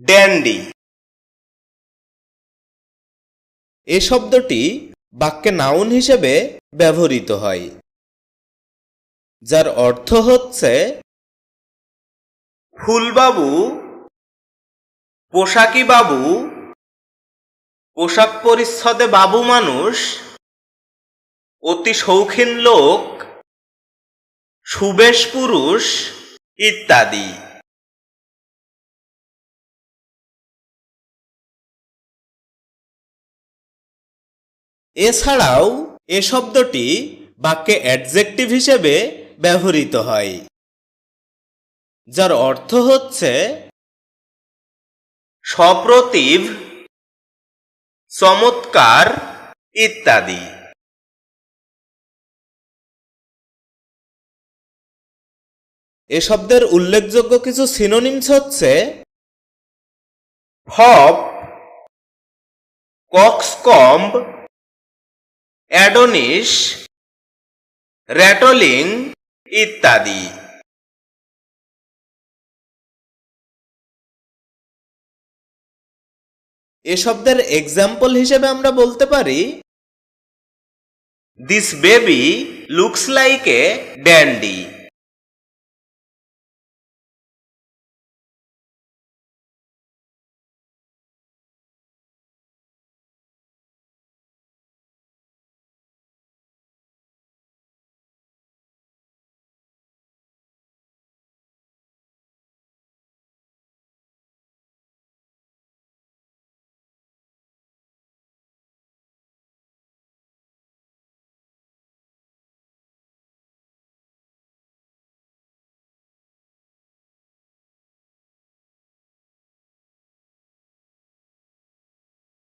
Dandy এ শব্দটি বাক্যে noun হিসেবে ব্যবহৃত হয় যার অর্থ হচ্ছে ফুলবাবু পোশাকি বাবু পোশাক পরিচ্ছদে বাবু মানুষ অতি শৌখিন লোক সুবেশ পুরুষ ইত্যাদি। এছাড়াও, এ শব্দটি বাক্যে অ্যাডজেক্টিভ হিসেবে ব্যবহৃত হয়, যার অর্থ হচ্ছে সপ্রতিভ, চমৎকার ইত্যাদি। এ শব্দের উল্লেখযোগ্য কিছু সিনোনিমস হচ্ছে ফপ কক্সকম্ব অ্যাডোনিস র্যাটলিং ইত্যাদি। এ শব্দের এক্সাম্পল হিসেবে আমরা বলতে পারি this baby looks like a dandy